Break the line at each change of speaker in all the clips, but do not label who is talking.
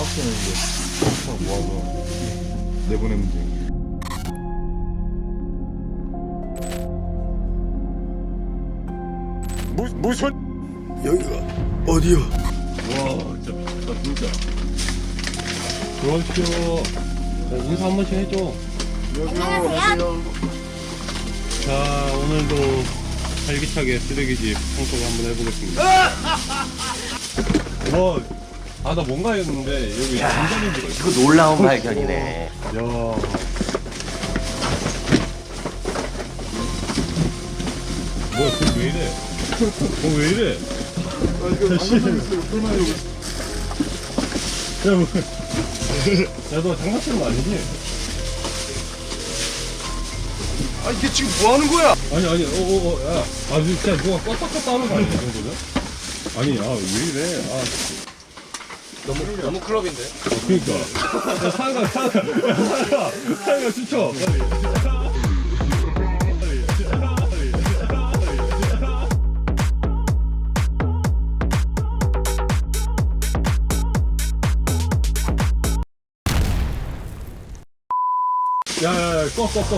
박스는 이제 다 모아서 내보내면 돼.
무, 무슨?
여기가 어디요?
와 진짜 미쳤다 진짜. 그렇죠. 자, 인사 한 번씩 해줘.
안녕하세요.
자 오늘도 활기차게 쓰레기집 청소를 한번 해보겠습니다. 와 아 나 뭔가 했는데 여기 완전히 들어있어
이거 놀라운 발견이네.
야 뭐야 그왜 이래 어왜 이래 야, 뭐. 야, 너 장난치는 거 아니지?
아 이게 지금 뭐 하는 거야?
아니, 아니, 어, 어, 어, 야. 아, 진짜 누가 껐다 껐다 하는 거 아니야, 이 정도면? 아니, 아, 왜 이래? 아,
너무 너무 클럽인데.
어, 그니까. 야, 사가, 사가, 야, 사가, 사가 추쳐. 야, 야, 야, 꺼, 꺼, 꺼.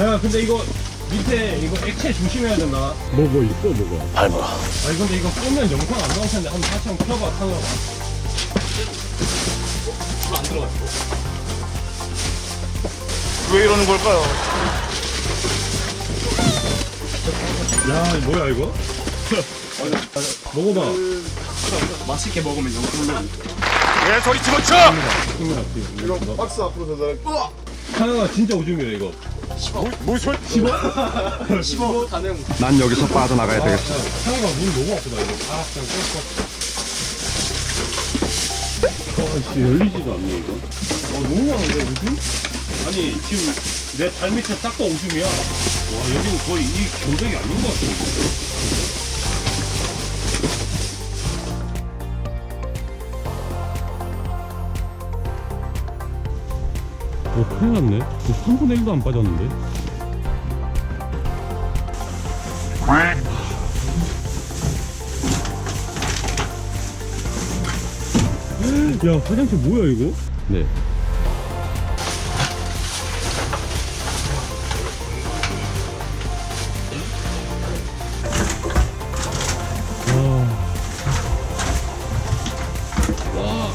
야, 근데 이거 밑에 이거 액체 조심해야 된다. 뭐, 뭐 있어, 뭐가?
밟아라.
아니, 근데 이거 끄면 영상 안 나올 텐데 한번 다시 한번 켜봐, 타봐.
왜 이러는 걸까요?
야, 이거 뭐야, 이거? 먹어봐.
맛있게 먹으면 영상로. 예 소리 집어쳐.
이거 박스 앞으로 대달래.
하나가 진짜 오줌이래, 이거.
무, 무슨 15 가능.
난 여기서 빠져나가야
아, 상우가 문 너무 아프다, 이거. 아, 그냥 껐어. 아, 씨, 열리지도 않네, 이거. 아, 너무 많은데, 오줌? 아니, 지금 내 발 밑에 딱다 오줌이야. 와, 여기는 거의 이 견적이 아닌 것 같아. 오, 큰일 났네. 3분의 1도 안 빠졌는데? 야 화장실 뭐야 이거? 네. 와.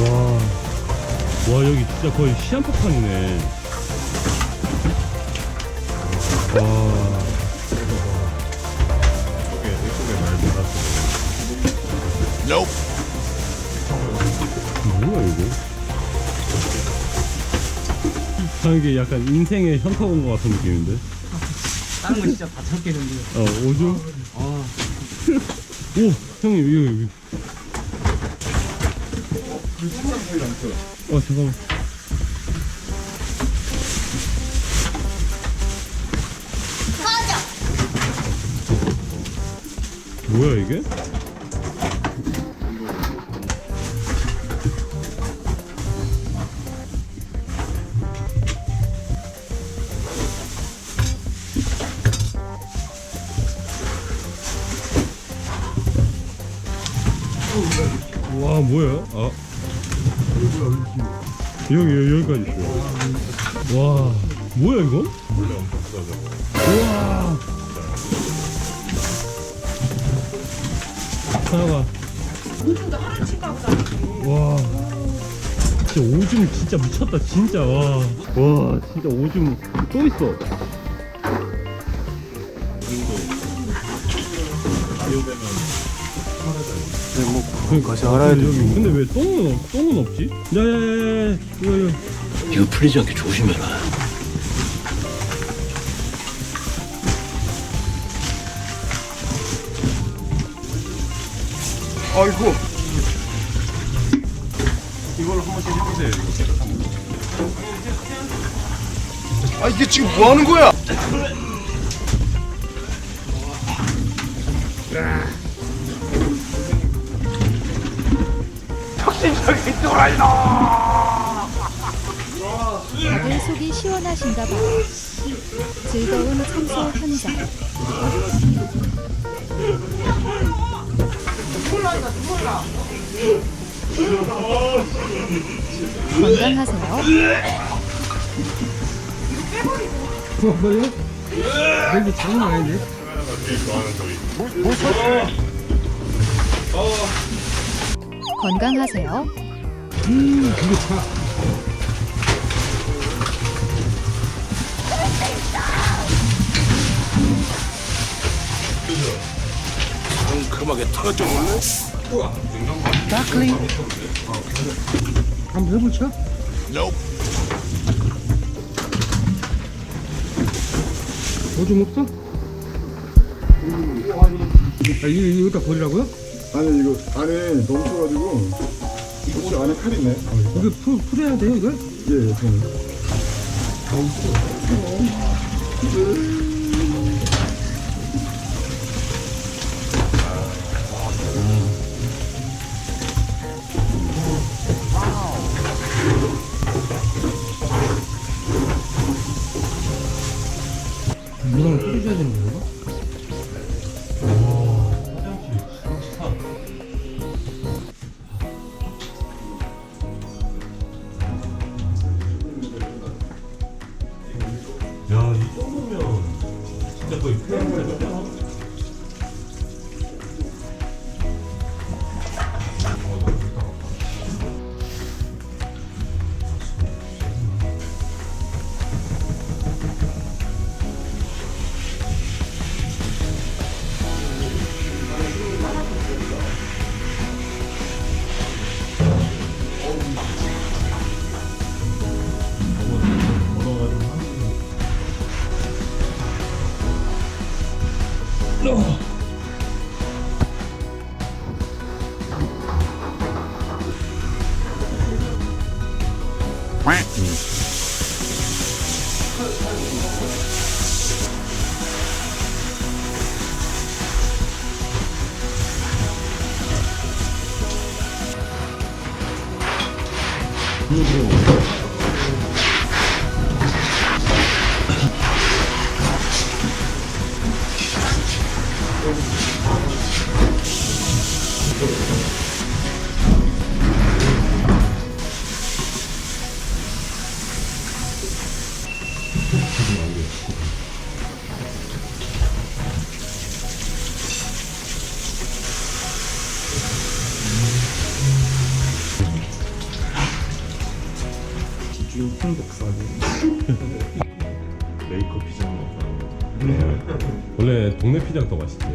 와. 와 여기 진짜 거의 시한폭탄이네. 와. 뭐야 아 이게 약간 인생의 현타 온 것 같은 느낌인데?
다른 거 진짜 다 찾겠는데.
어 오줌? 오 형님 이거 여기 어 잠깐만 뭐야 이게? 와 뭐야? 아 여기 여기 여기까지 있어. 와 뭐야 이거? 우와. 하나가. 와. 진짜 오줌 진짜 미쳤다 진짜 와. 와 진짜 오줌 또 있어.
그것이 알아야 돼.
여기 근데 왜 똥은 없, 똥은 없지? 야야야야 이거 이거
이거 풀리지 않게 조심해라.
아이고.
이걸로 한 번씩 해보세요 이거.
아 이게 지금 뭐 하는 거야?
다들 속이 시원하신가 봐요. 즐거운 청소 현장. 건강하세요.
여기 장난 아닌데?
건강하세요.
한번 해볼까? 뭐좀 없어? 아, 이거, 이거 다 버리라고요?
아니 이거 안에 넘쳐가지고 혹시 안에 칼 있네
이거 풀, 풀어야 돼요, 이거?
예 예, 저는
물을 뿌려줘야 되는 건가?
진짜 거 없다. 원래 동네 피자가 더 맛있지.